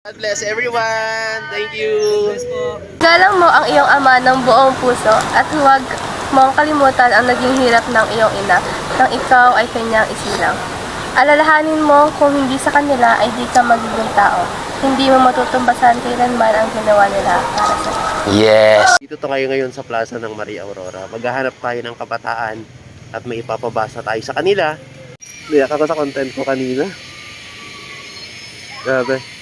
God bless everyone. Thank you. Galang mo ang iyong ama ng buong puso at huwag mong kalimutan ang naging hirap ng iyong ina nang ikaw ay kanyang isilang. Alalahanin mo kung hindi sa kanila ay di ka magiging tao. Hindi mo matutumbasan kailanman ang ginawa nila para sa iyo. Yes. Dito tayo ngayon sa plaza ng Maria Aurora. Maghahanap tayo ng kabataan at may ipapabasa tayo sa kanila. Niyak ako sa content ko kanina. Grabe.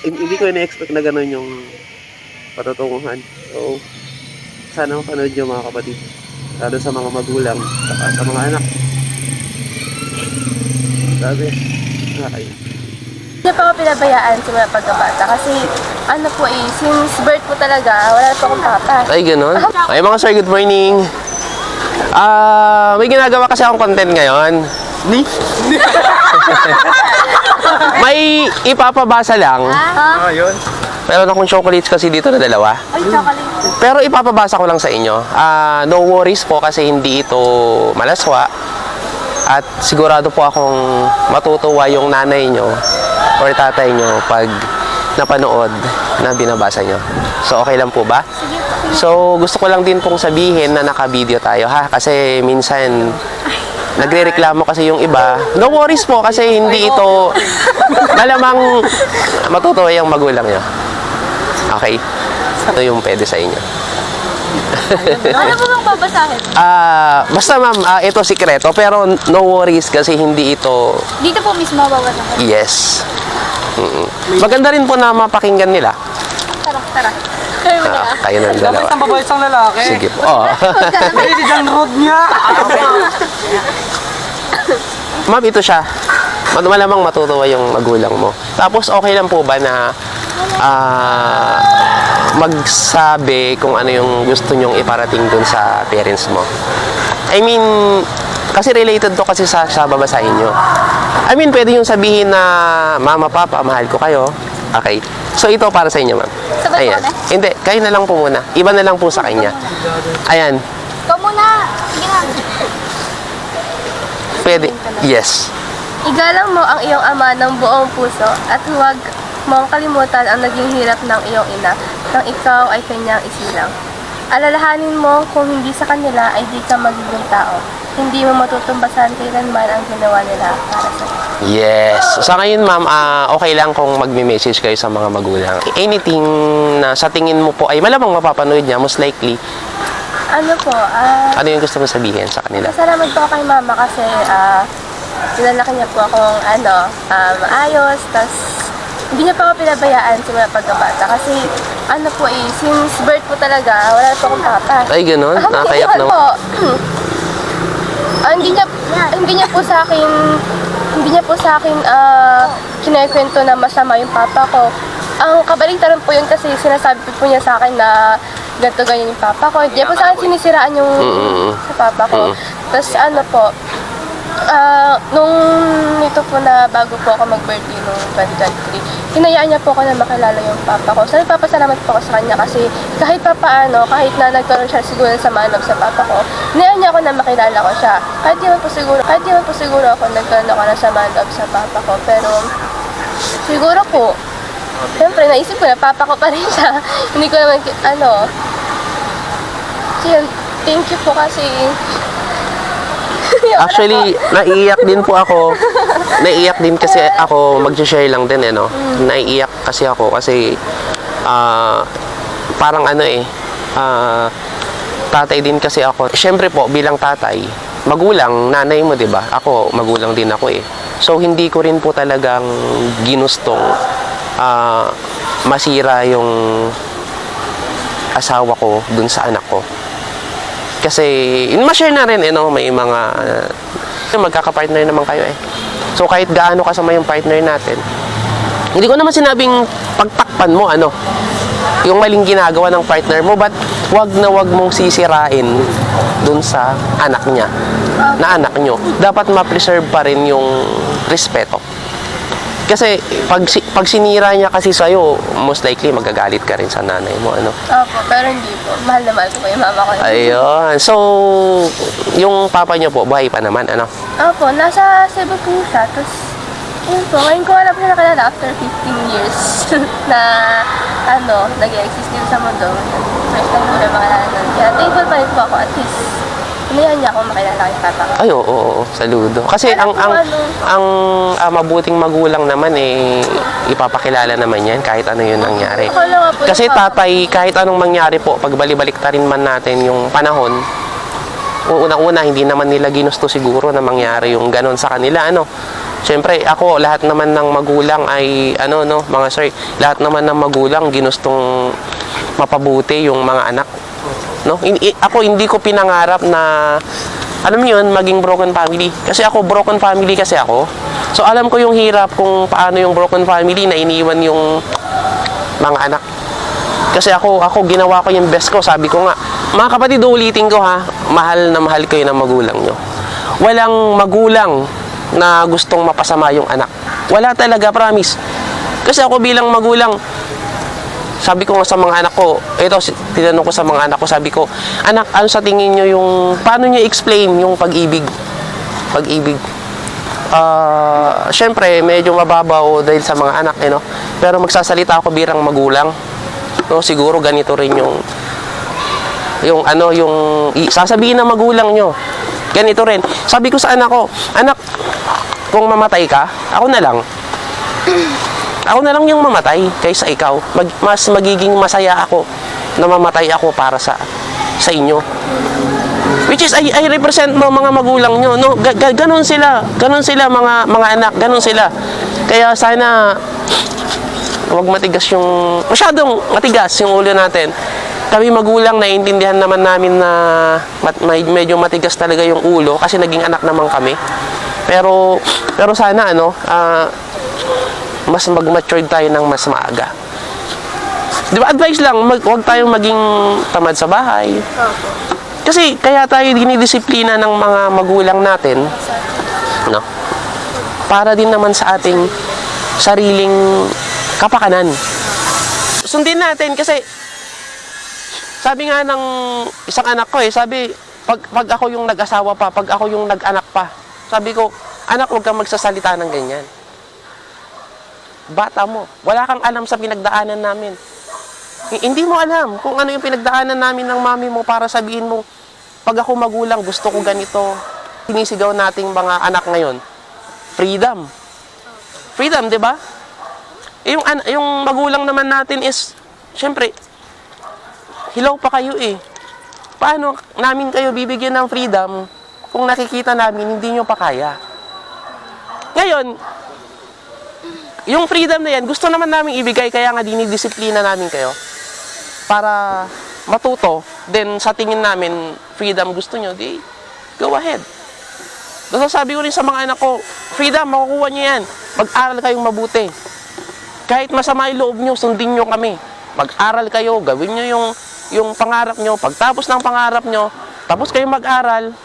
Hin- hindi ko ina-expect na gano'n yung patutunguhan. So, sana mapanood nyo mga kapatid. Lalo sa mga magulang, saka sa mga anak. Grabe. Okay. Hindi pa ako pinabayaan simula pagkabata kasi ano po eh, since birth po talaga, wala po akong papa. Ay, ganun. Ay, mga sir, good morning. Ah, may ginagawa kasi akong content ngayon. Ni? may ipapabasa lang. Ha? Meron akong chocolates kasi dito na dalawa. Ay, chocolate. Pero ipapabasa ko lang sa inyo. Ah, no worries po kasi hindi ito malaswa. At sigurado po akong matutuwa yung nanay nyo or tatay nyo pag napanood na binabasa nyo. So, okay lang po ba? So, gusto ko lang din pong sabihin na naka-video tayo ha. Kasi minsan, nagre-reklamo kasi yung iba. No worries po kasi hindi ito malamang matutuwa yung magulang nyo. Okay? Ito yung pwede sa inyo. Ano po bang babasahin? Ah, basta ma'am, ah, ito sikreto pero no worries kasi hindi ito Dito po mismo babasahin. yes. Mm-mm. Maganda rin po na mapakinggan nila. Kayo ng Dapat dalawa. isang babae isang lalaki. Sige po. Oh. Hindi dyan road niya. ma'am, ito siya. Mal- Malamang matutuwa yung magulang mo. Tapos okay lang po ba na ah, magsabi kung ano yung gusto nyong iparating dun sa parents mo? I mean, kasi related to kasi sa, sa babasahin nyo. I mean, pwede yung sabihin na, Mama, Papa, mahal ko kayo. Okay. So, ito para sa inyo, ma'am. Sabay Ayan. Hindi, kayo na lang po muna. Iba na lang po sa kanya. Ayan. Ikaw muna. Sige na. Pwede. Yes. Igalang mo ang iyong ama ng buong puso at huwag mong kalimutan ang naging hirap ng iyong ina nang ikaw ay kanyang isilang. Alalahanin mo kung hindi sa kanila ay di ka magiging tao. Hindi mo matutumbasan kailanman ang ginawa nila para sa. Yes. Sa ngayon, ma'am, ah, okay lang kung magme-message kayo sa mga magulang. Anything na sa tingin mo po ay malamang mapapanood niya, most likely, Ano po, ah, ano yung gusto mo sabihin sa kanila? Masalamat po kay mama kasi ah pinalaki niya po akong ano, ah, maayos, tas hindi niya pa ako pinabayaan simula pagkabata kasi ano po eh, since birth po talaga, wala po akong papa. Ay, ganun? Nakakayak Ayun naman. po. Ah, hindi niya hindi niya po sa akin hindi niya po sa akin ah kinikwento na masama yung papa ko. Ang kabaligtaran po yun kasi sinasabi po niya sa akin na ganito ganyan yung papa ko. Hindi niya po sa akin sinisiraan yung Mm-mm. sa papa ko. Mm. Tapos ano po, ah nung ito po na bago po ako mag-birthday nung 2023, hinayaan niya po ako na makilala yung papa ko. So nagpapasalamat po ako sa kanya kasi kahit pa paano, kahit na nagkaroon siya siguro ng sama loob sa papa ko, hinayaan niya ako na makilala ko siya. Kahit di man po siguro, kahit di man po siguro ako nagkaroon ako ng sama loob sa papa ko, pero siguro po, Siyempre, naisip ko na papa ko pa rin siya. Hindi ko naman, ano, thank you po kasi Actually, naiiyak din po ako. Naiiyak din kasi ako, mag-share lang din eh, no? Naiiyak kasi ako kasi ah, parang ano eh, ah, tatay din kasi ako. Siyempre po, bilang tatay, magulang, nanay mo, di ba? Ako, magulang din ako eh. So, hindi ko rin po talagang ginustong ah, masira yung asawa ko dun sa anak ko. Kasi, ma-share na rin, eh, no? may mga, uh, magkaka-partner naman kayo eh. So, kahit gaano kasama yung partner natin, hindi ko naman sinabing pagtakpan mo, ano, yung maling ginagawa ng partner mo, but wag na wag mong sisirain dun sa anak niya, na anak nyo. Dapat ma-preserve pa rin yung respeto. Kasi, pag, pag sinira niya kasi sa'yo, most likely magagalit ka rin sa nanay mo, ano. Opo, pero hindi po. Mahal na mahal ko po yung mama ko. Ayun. So, yung papa niyo po, buhay pa naman, ano? Opo, nasa Cebu po siya. Tapos, Yun po, ngayon ko po siya nakilala after 15 years na ano, nag-exist dito sa mundo. First time ko siya makilala nun. Kaya thankful pa rin po ako at least Inayan niya ako makilala kay Papa. Ay, oo, oo, oo, saludo. Kasi Pero ang ang ano- ang ah, mabuting magulang naman eh ipapakilala naman 'yan kahit ano 'yung nangyari. Ako lang nga po Kasi Papa tatay, kahit anong mangyari po, pag balibalik ta rin man natin yung panahon, unang-una, hindi naman nila ginusto siguro na mangyari yung ganon sa kanila, ano. Siyempre, ako, lahat naman ng magulang ay, ano, no, mga sir, lahat naman ng magulang ginustong mapabuti yung mga anak. No? Ako, hindi ko pinangarap na, alam niyo yun, maging broken family. Kasi ako, broken family kasi ako. So, alam ko yung hirap kung paano yung broken family na iniwan yung mga anak. Kasi ako, ako ginawa ko yung best ko. Sabi ko nga, mga kapatid, ulitin ko ha, mahal na mahal kayo ng magulang nyo. Walang magulang na gustong mapasama yung anak. Wala talaga, promise. Kasi ako bilang magulang, sabi ko nga sa mga anak ko, ito, tinanong ko sa mga anak ko, sabi ko, anak, ano sa tingin nyo yung, paano nyo explain yung pag-ibig? Pag-ibig. Ah, syempre, medyo mababaw dahil sa mga anak, eh, no? Pero magsasalita ako birang magulang. No, siguro ganito rin yung yung ano yung sasabihin ng magulang nyo. Ganito rin. Sabi ko sa anak ko, anak, kung mamatay ka, ako na lang. Ako na lang yung mamatay kaysa ikaw. Mag, mas magiging masaya ako na mamatay ako para sa sa inyo. Which is, I, I represent mo mga magulang nyo. No? Ga, ga- ganon sila. Ganon sila mga, mga anak. Ganon sila. Kaya sana, huwag matigas yung, masyadong matigas yung ulo natin. Kami magulang, naiintindihan naman namin na mat, medyo matigas talaga yung ulo kasi naging anak naman kami. Pero, pero sana, ano, ah, mas mag-mature tayo ng mas maaga. Di ba, advice lang, mag, huwag tayong maging tamad sa bahay. Kasi kaya tayo dinidisiplina ng mga magulang natin, no? Para din naman sa ating sariling kapakanan. Sundin natin kasi sabi nga ng isang anak ko eh, sabi, pag, pag ako yung nag-asawa pa, pag ako yung nag-anak pa, sabi ko, anak, huwag kang magsasalita ng ganyan. Bata mo, wala kang alam sa pinagdaanan namin. Hindi mo alam kung ano yung pinagdaanan namin ng mami mo para sabihin mo, pag ako magulang, gusto ko ganito. Sinisigaw nating mga anak ngayon, freedom. Freedom, di ba? Yung, yung magulang naman natin is, syempre, hilaw pa kayo eh. Paano namin kayo bibigyan ng freedom kung nakikita namin hindi nyo pa kaya? Ngayon, yung freedom na yan, gusto naman namin ibigay, kaya nga dinidisiplina namin kayo para matuto. Then, sa tingin namin, freedom gusto nyo, di, go ahead. Tapos sabi ko rin sa mga anak ko, freedom, makukuha nyo yan. Mag-aral kayong mabuti. Kahit masama yung loob nyo, sundin nyo kami. Mag-aral kayo, gawin nyo yung, yung pangarap nyo. Pagtapos ng pangarap nyo, tapos kayo mag-aral,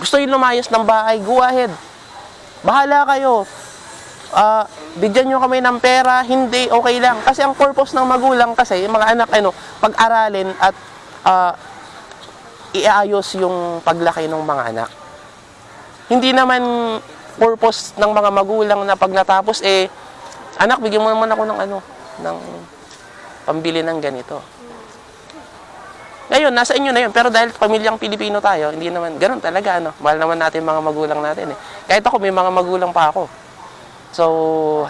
gusto nyo lumayas ng bahay, go ahead. Bahala kayo. Ah, bigyan nyo kami ng pera, hindi, okay lang. Kasi ang purpose ng magulang kasi, mga anak, ano, pag-aralin at ah, iayos yung paglaki ng mga anak. Hindi naman purpose ng mga magulang na pag natapos, eh, anak, bigyan mo naman ako ng ano, ng pambili ng ganito. Ngayon, nasa inyo na yun. Pero dahil pamilyang Pilipino tayo, hindi naman, ganun talaga, ano. Mahal naman natin mga magulang natin, eh. Kahit ako, may mga magulang pa ako. So,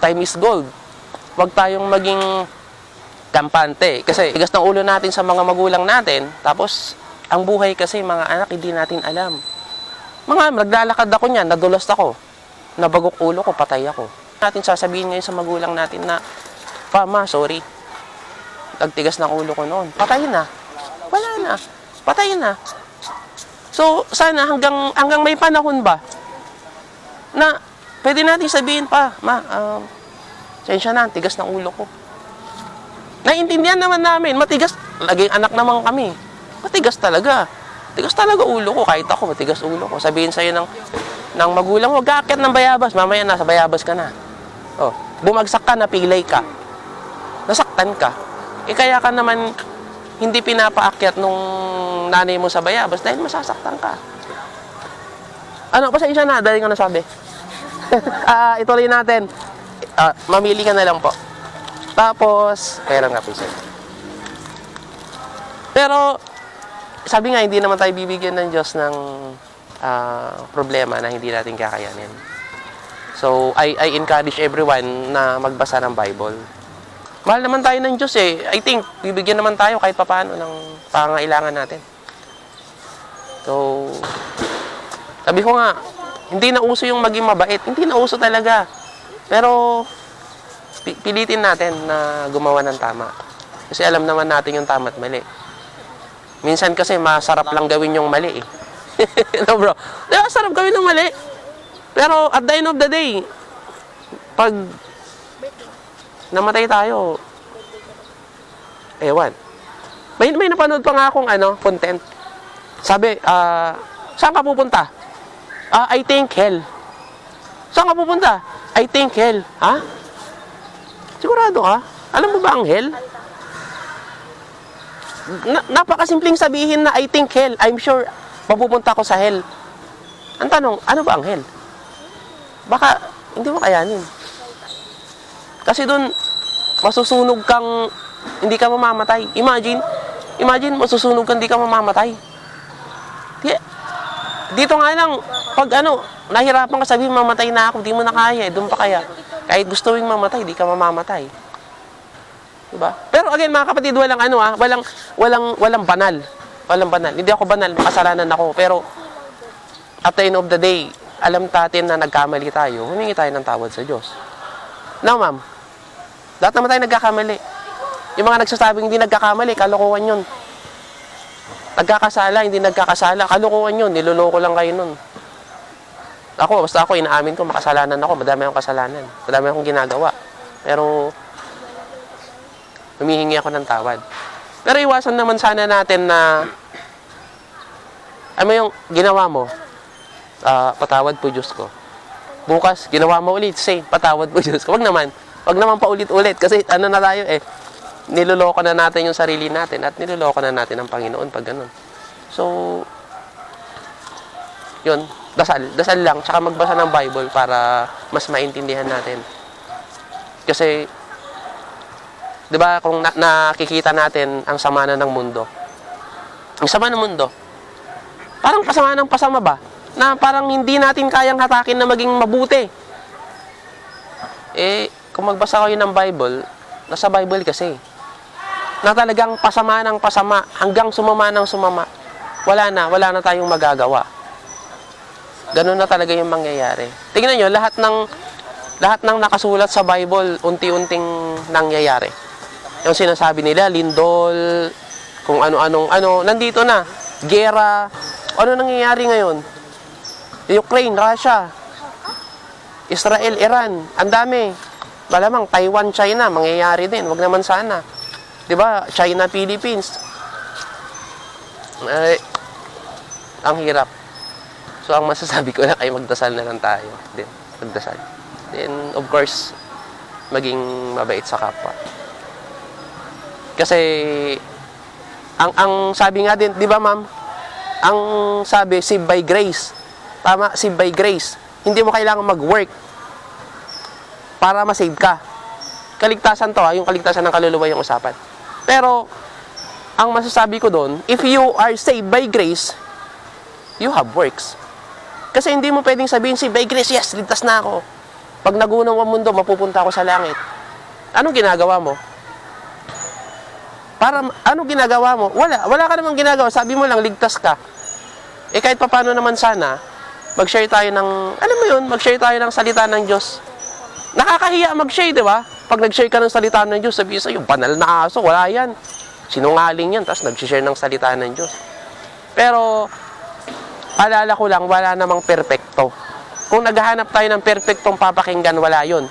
time is gold. Huwag tayong maging kampante. Kasi, tigas ng ulo natin sa mga magulang natin. Tapos, ang buhay kasi, mga anak, hindi natin alam. Mga, naglalakad ako niyan, nadulas ako. Nabagok ulo ko, patay ako. Natin sasabihin ngayon sa magulang natin na, Pa, ma, sorry. Nagtigas ng ulo ko noon. Patay na. Wala na. Patay na. So, sana hanggang, hanggang may panahon ba na pwede natin sabihin pa, ma, um, sensya na, tigas ng ulo ko. Naiintindihan naman namin, matigas, laging anak naman kami. Matigas talaga. Tigas talaga ulo ko, kahit ako, matigas ulo ko. Sabihin sa'yo ng, ng magulang, huwag aakyat ng bayabas, mamaya nasa bayabas ka na. Oh, bumagsak ka, napilay ka. Nasaktan ka. Eh kaya ka naman hindi pinapaakyat nung nanay mo sa bayabas dahil masasaktan ka. Ano, pasensya na, dahil nga nasabi. Ah, ituloy natin. Ah, mamili ka na lang po. Tapos, pera nga po sir. Pero, sabi nga, hindi naman tayo bibigyan ng Diyos ng ah, problema na hindi natin kakayanin. So, I, I encourage everyone na magbasa ng Bible. Mahal naman tayo ng Diyos eh. I think, bibigyan naman tayo kahit papaano ng pangailangan natin. So, sabi ko nga, hindi na uso yung maging mabait. Hindi na uso talaga. Pero, pi- pilitin natin na gumawa ng tama. Kasi alam naman natin yung tama at mali. Minsan kasi masarap lang gawin yung mali eh. no bro? Di ba, sarap gawin ng mali. Pero at the end of the day, pag namatay tayo, ewan. May, may napanood pa nga akong ano, content. Sabi, ah, saan ka pupunta? Ah, I think hell. Saan ka pupunta? I think hell. Ha? Sigurado ka? Alam mo ba ang hell? Na, napakasimpleng sabihin na I think hell. I'm sure mapupunta ako sa hell. Ang tanong, ano ba ang hell? Baka hindi mo kayanin. Kasi doon, masusunog kang hindi ka mamamatay. Imagine, imagine masusunog kang hindi ka mamamatay. Di, dito nga lang, pag ano, nahirapan ka sabihin mamatay na ako, di mo na kaya, eh, doon pa kaya. Kahit gusto mong mamatay, di ka mamamatay. Diba? Pero again, mga kapatid, walang ano ah, walang, walang, walang banal. Walang banal. Hindi ako banal, makasalanan ako. Pero, at the end of the day, alam natin na nagkamali tayo, humingi tayo ng tawad sa Diyos. Now, ma'am, lahat naman tayo nagkakamali. Yung mga nagsasabing hindi nagkakamali, kalokohan yun. Nagkakasala, hindi nagkakasala, kalokohan yun, niloloko lang kayo nun. Ako, basta ako, inaamin ko, makasalanan ako, madami akong kasalanan. Madami akong ginagawa. Pero, humihingi ako ng tawad. Pero iwasan naman sana natin na, ano yung ginawa mo, ah, patawad po Diyos ko. Bukas, ginawa mo ulit, say, patawad po Diyos ko. Wag naman. Wag naman pa ulit-ulit. Kasi ano na tayo eh, niloloko na natin yung sarili natin at niloloko na natin ang Panginoon pag ganun. So, yun, dasal. Dasal lang, tsaka magbasa ng Bible para mas maintindihan natin. Kasi, di ba, kung na- nakikita natin ang sama na ng mundo, ang sama ng mundo, parang pasama ng pasama ba? Na parang hindi natin kayang hatakin na maging mabuti. Eh, kung magbasa kayo ng Bible, nasa Bible kasi. Na talagang pasama ng pasama, hanggang sumama ng sumama. Wala na, wala na tayong magagawa. Ganun na talaga yung mangyayari. Tingnan nyo, lahat ng lahat ng nakasulat sa Bible, unti-unting nangyayari. Yung sinasabi nila, lindol, kung ano-anong ano, nandito na. Gera, ano nangyayari ngayon? Ukraine, Russia, Israel, Iran, ang dami. Malamang Taiwan, China, mangyayari din. Wag naman sana. 'Di ba? China, Philippines. Eh, ang hirap. So, ang masasabi ko lang ay magdasal na lang tayo. Din, magdasal. Then, of course, maging mabait sa kapwa. Kasi, ang ang sabi nga din, di ba ma'am? Ang sabi, save by grace. Tama, save by grace. Hindi mo kailangan mag-work para ma-save ka. Kaligtasan to ha, yung kaligtasan ng kaluluwa yung usapan. Pero, ang masasabi ko doon, if you are saved by grace, you have works. Kasi hindi mo pwedeng sabihin, save by grace, yes, ligtas na ako. Pag nagunaw ang mundo, mapupunta ako sa langit. Anong ginagawa mo? Para, anong ginagawa mo? Wala, wala ka namang ginagawa. Sabi mo lang, ligtas ka. Eh kahit pa paano naman sana, mag-share tayo ng, alam mo yun, mag-share tayo ng salita ng Diyos. Nakakahiya mag-share, di ba? Pag nag-share ka ng salita ng Diyos, sabi sa'yo, banal na aso, wala yan. Sinungaling yan, tapos nag-share ng salita ng Diyos. Pero, alala ko lang, wala namang perpekto. Kung naghahanap tayo ng perpektong papakinggan, wala yun.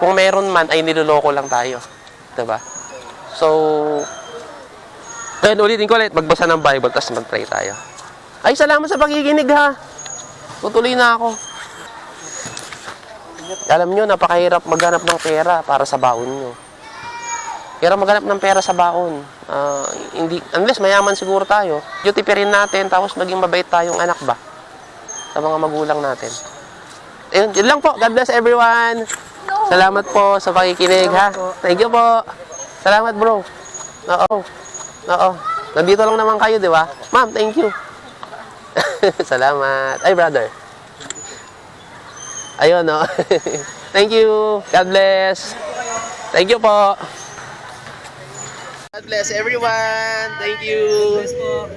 Kung meron man, ay niloloko lang tayo. Diba? So, ayun, ulitin ko ulit, magbasa ng Bible, tapos mag-pray tayo. Ay, salamat sa pakikinig ha. Tutuloy na ako. Alam nyo, napakahirap maghanap ng pera para sa baon nyo. Hirap maghanap ng pera sa baon. Ah, hindi, unless mayaman siguro tayo, duty pa rin natin, tapos maging mabait tayong anak ba? Sa mga magulang natin. Ayun, yun lang po. God bless everyone. Salamat po sa pakikinig, ha? Thank you po. Salamat, bro. Oo. Oo. Nandito lang naman kayo, di ba? Ma'am, thank you. Salamat. Ay, brother. Ayun, no? thank you. God bless. Thank you po. God bless everyone. Thank you.